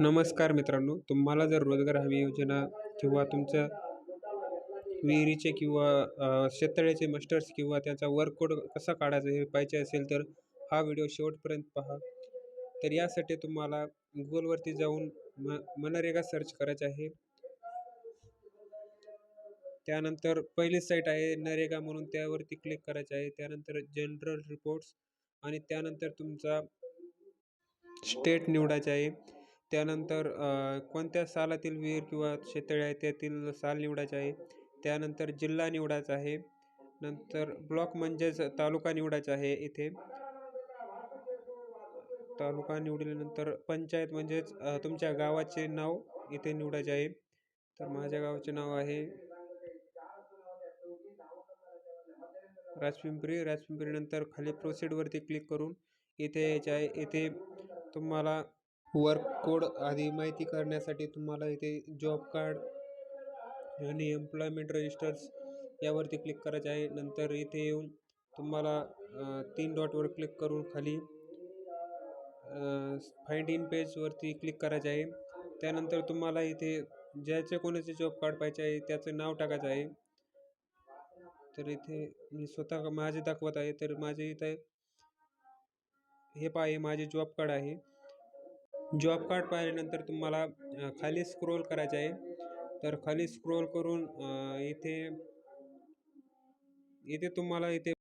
नमस्कार मित्रांनो तुम्हाला जर रोजगार हमी योजना किंवा तुमच्या विहिरीचे किंवा शेततळ्याचे मस्टर्स किंवा त्याचा वर्ककोड कसा काढायचा हे पाहिजे असेल तर हा व्हिडिओ शेवटपर्यंत पहा. तर यासाठी तुम्हाला गुगलवरती जाऊन म मनरेगा सर्च करायचं आहे. त्यानंतर पहिली साईट आहे नरेगा म्हणून त्यावरती क्लिक करायचं आहे. त्यानंतर जनरल रिपोर्ट्स आणि त्यानंतर तुमचा स्टेट निवडायचा आहे. त्यानंतर कोणत्या सालातील विहीर किंवा शेततळे आहे त्यातील साल निवडायचे आहे. त्यानंतर जिल्हा निवडायचा आहे. नंतर ब्लॉक म्हणजेच तालुका निवडायचा आहे इथे. तालुका निवडल्यानंतर पंचायत म्हणजेच तुमच्या गावाचे नाव इथे निवडायचे आहे. तर माझ्या गावाचे नाव आहे राजपिंपरी. राजपिंपरीनंतर खाली प्रोसीडवरती क्लिक करून इथे यायचे आहे. इथे तुम्हाला वर्क कोड आधी माहिती करण्यासाठी तुम्हाला इथे जॉब कार्ड आणि एम्प्लॉयमेंट रजिस्टर्स यावरती क्लिक करायचे आहे. नंतर इथे येऊन तुम्हाला तीन डॉटवर क्लिक करून खाली फाइंड इन पेजवरती क्लिक करायचे आहे. त्यानंतर तुम्हाला इथे ज्याचे कोणाचे जॉब कार्ड पाहिजे आहे त्याचं नाव टाकायचं आहे. तर इथे मी स्वतः माझे दाखवत आहे. तर माझे इथे हे पहा हे माझे जॉब कार्ड आहे. जॉब कार्ड पाहिल्यानंतर तुम्हाला खाली स्क्रोल करायचं आहे. तर खाली स्क्रोल करून इथे इथे तुम्हाला इथे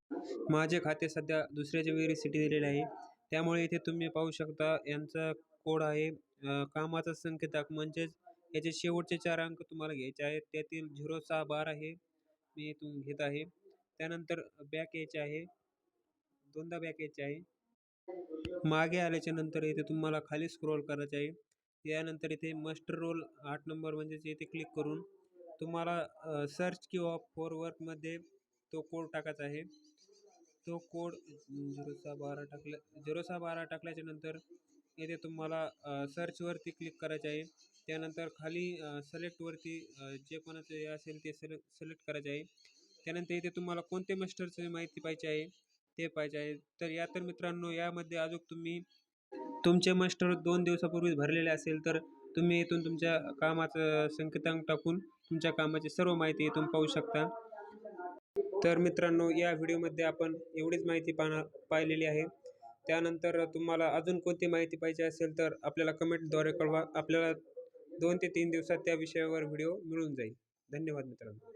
माझे खाते सध्या दुसऱ्याच्या सिटी दिलेले आहे. त्यामुळे इथे तुम्ही पाहू शकता यांचा कोड आहे कामाचा संकेताक म्हणजेच याचे शेवटचे चार अंक तुम्हाला घ्यायचे आहेत. त्यातील झिरो सहा बारा हे मी इथून घेत आहे. त्यानंतर बॅक यायचे आहे. दोनदा बॅक यायचे आहे. मागे आल्याच्यानंतर इथे तुम्हाला खाली स्क्रोल करायचे आहे. यानंतर इथे मस्टर रोल आठ नंबर म्हणजेच इथे क्लिक करून तुम्हाला सर्च किंवा फॉरवर्कमध्ये तो कोड टाकायचा आहे. तो कोड झिरो सहा बारा टाकल्या झिरो सहा बारा टाकल्याच्या नंतर इथे तुम्हाला सर्चवरती क्लिक करायचे आहे. त्यानंतर खाली सिलेक्टवरती जे कोणाचं हे असेल ते सिलेक्ट सिलेक्ट करायचे आहे. त्यानंतर इथे तुम्हाला कोणते मास्टरची माहिती पाहिजे आहे? ते पाहिजे आहे. तर या तर मित्रांनो यामध्ये अजून तुम्ही तुमचे मास्टर दोन दिवसापूर्वीच भरलेले असेल तर तुम्ही इथून तुमच्या कामाचं संकेतांक टाकून तुमच्या कामाची सर्व माहिती इथून पाहू शकता. तर मित्रांनो या व्हिडिओमध्ये आपण एवढीच माहिती पाहणार पाहिलेली आहे. त्यानंतर तुम्हाला अजून कोणती माहिती पाहिजे असेल तर आपल्याला कमेंटद्वारे कळवा. आपल्याला दोन ते तीन दिवसात त्या विषयावर व्हिडिओ मिळून जाईल. धन्यवाद मित्रांनो.